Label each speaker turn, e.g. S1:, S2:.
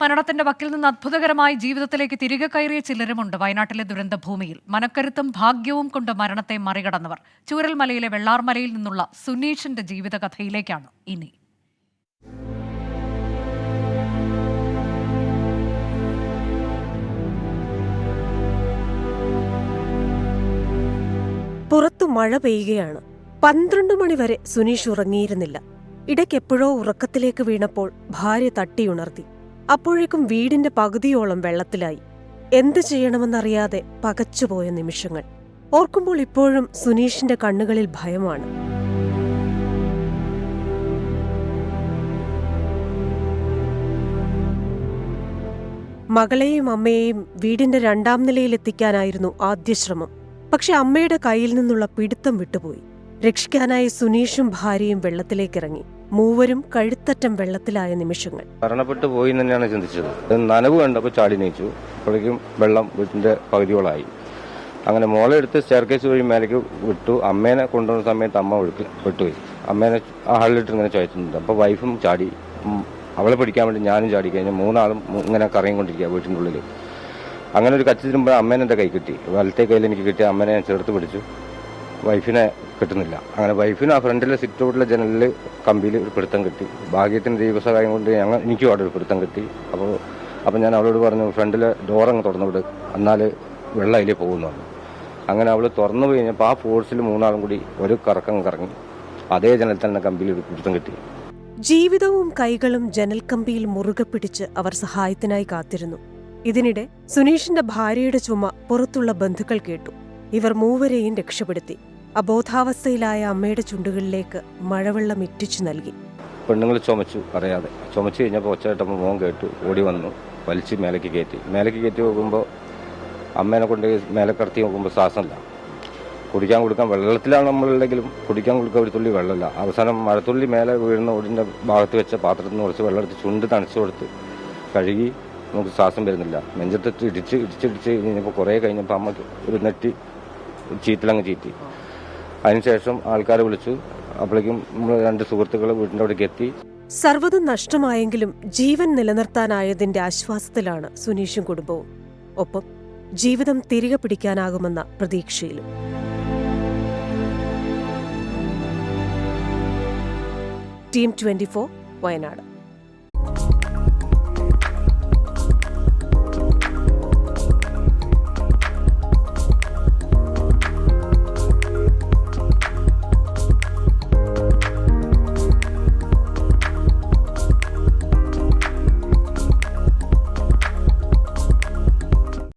S1: മരണത്തിന്റെ വക്കിൽ നിന്ന് അത്ഭുതകരമായി ജീവിതത്തിലേക്ക് തിരികെ കയറിയ ചിലരുമുണ്ട് വയനാട്ടിലെ ദുരന്തഭൂമിയിൽ. മനക്കരുത്തും ഭാഗ്യവും കൊണ്ട് മരണത്തെ മറികടന്നവർ. ചൂരൽമലയിലെ വെള്ളാർമലയിൽ നിന്നുള്ള സുനീഷിന്റെ ജീവിതകഥയിലേക്കാണ് ഇനി.
S2: പുറത്തു മഴ പെയ്യുകയാണ്. പന്ത്രണ്ട് മണിവരെ സുനീഷ് ഉറങ്ങിയിരുന്നില്ല. ഇടയ്ക്കെപ്പോഴോ ഉറക്കത്തിലേക്ക് വീണപ്പോൾ ഭാര്യ തട്ടിയുണർത്തി അപ്പോഴേക്കും വീടിന്റെ പകുതിയോളം വെള്ളത്തിലായി. എന്ത് ചെയ്യണമെന്നറിയാതെ പകച്ചുപോയ നിമിഷങ്ങൾ. ഓർക്കുമ്പോൾ ഇപ്പോഴും സുനീഷിന്റെ കണ്ണുകളിൽ ഭയമാണ്. മകളെയും അമ്മയെയും വീടിന്റെ രണ്ടാം നിലയിലെത്തിക്കാനായിരുന്നു ആദ്യ ശ്രമം. പക്ഷെ അമ്മയുടെ കയ്യിൽ നിന്നുള്ള പിടുത്തം വിട്ടുപോയി. രക്ഷിക്കാനായി സുനീഷും ഭാര്യയും വെള്ളത്തിലേക്കിറങ്ങി. മൂവരും കഴുത്തറ്റം വെള്ളത്തിലായ നിമിഷങ്ങൾ.
S3: മരണപ്പെട്ടു പോയി തന്നെയാണ് ചിന്തിച്ചത്. നനവ് കണ്ടപ്പോൾ ചാടി നീച്ചു അപ്പോഴേക്കും വെള്ളം വീട്ടിന്റെ പകുതിയോളായി. അങ്ങനെ മോളെ എടുത്ത് സ്റ്റെയർകേസ് വഴി മേലേക്ക് വിട്ടു. അമ്മേനെ കൊണ്ടുവന്ന സമയത്ത് അമ്മ ഒഴുക്ക് വിട്ടുപോയി അമ്മേനെ ആ ഹാളിലിട്ട് ഇങ്ങനെ ചോദിച്ചിട്ടുണ്ട് അപ്പോൾ വൈഫും ചാടി. അവളെ പിടിക്കാൻ വേണ്ടി ഞാനും ചാടി കഴിഞ്ഞ്. മൂന്നാളും ഇങ്ങനെ കറയും കൊണ്ടിരിക്കുക വീട്ടിന്റെ ഉള്ളിൽ അങ്ങനെ ഒരു കച്ചി തിരുമ്പോൾ അമ്മേനെ എന്റെ കൈ കിട്ടി. വലത്തെ കയ്യിൽ എനിക്ക് കിട്ടി അമ്മേനെ ചേർത്ത് പിടിച്ചു. വൈഫിനെ കിട്ടുന്നില്ല. അങ്ങനെ വൈഫിന് ആ ഫ്രണ്ടിലെ സിറ്റ് ഔട്ടിലെ ജനലിൽ കമ്പിയിൽ ഒരു പിടുത്തം കിട്ടി. ഭാഗ്യത്തിന് ദൈവസഹായം കൊണ്ട് ഞങ്ങൾ എനിക്കും അവിടെ ഒരു പിടുത്തം കിട്ടി. അപ്പോൾ അപ്പോൾ ഞാൻ അവളോട് പറഞ്ഞു ഫ്രണ്ടിലെ ഡോർ അങ്ങ് തുറന്നു വിട് എന്നാൽ വെള്ളം അതിലേ പോകുന്നു അങ്ങനെ അവൾ തുറന്നു കഴിഞ്ഞപ്പോൾ ആ ഫോഴ്സിൽ മൂന്നാളും കൂടി ഒരു കറക്കം കറങ്ങി. അതേ ജനലിൽ തന്നെ കമ്പിയിൽ ഒരു പിടുത്തം കിട്ടി.
S2: ജീവിതവും കൈകളും ജനൽക്കമ്പിയിൽ മുറുകെ പിടിച്ച് അവർ സഹായത്തിനായി കാത്തിരുന്നു. ഇതിനിടെ സുനീഷിന്റെ ഭാര്യയുടെ ചുമ പുറത്തുള്ള ബന്ധുക്കൾ കേട്ടു. ഇവർ മൂവരെയും രക്ഷപ്പെടുത്തി. അബോധാവസ്ഥയിലായ അമ്മയുടെ ചുണ്ടുകളിലേക്ക് മഴവെള്ളം ഇറ്റിച്ചു നൽകി.
S3: പെണ്ണുങ്ങൾ ചുമച്ചു അറിയാതെ. ചുമച്ചു കഴിഞ്ഞപ്പോൾ ഒച്ച മോൻ കേട്ടു ഓടി വന്നു വലിച്ച് മേലേക്ക് കയറ്റി. മേലേക്ക് കയറ്റി നോക്കുമ്പോൾ അമ്മേനെ കൊണ്ട് മേലെ കടത്തി നോക്കുമ്പോൾ ശ്വാസമില്ല. കുടിക്കാൻ കൊടുക്കാൻ വെള്ളത്തിലാണ് നമ്മളുണ്ടെങ്കിലും കുടിക്കാൻ കൊടുക്കാൻ ഒരു തുള്ളി വെള്ളമില്ല. അവസാനം മഴത്തുള്ളി മേലെ വീഴുന്ന ഓടിന്റെ ഭാഗത്ത് വെച്ച പാത്രത്തിൽ നിന്ന് കുറച്ച് വെള്ളം എടുത്ത് ചുണ്ട് തണുച്ചു കൊടുത്ത് കഴുകി നമുക്ക് ശ്വാസം വരുന്നില്ല. നെഞ്ചത്തെ ഇടിച്ച് ഇടിച്ചിടിച്ച് കഴിഞ്ഞപ്പോൾ കുറേ കഴിഞ്ഞപ്പോൾ അമ്മയ്ക്ക് ഒരു നെറ്റി ചീറ്റിലങ്ങ് ചീറ്റി. അതിനുശേഷം ആൾക്കാരെ വിളിച്ചു. അപ്പോഴേക്കും രണ്ട് സുഹൃത്തുക്കൾ വീടിന്റെ അവിടേക്ക് എത്തി.
S2: സർവതും നഷ്ടമായെങ്കിലും ജീവൻ നിലനിർത്താനായതിന്റെ ആശ്വാസത്തിലാണ് സുനീഷും കുടുംബവും. ഒപ്പം ജീവിതം തിരികെ പിടിക്കാനാകുമെന്ന പ്രതീക്ഷയിലും. Team twenty four Wayanad.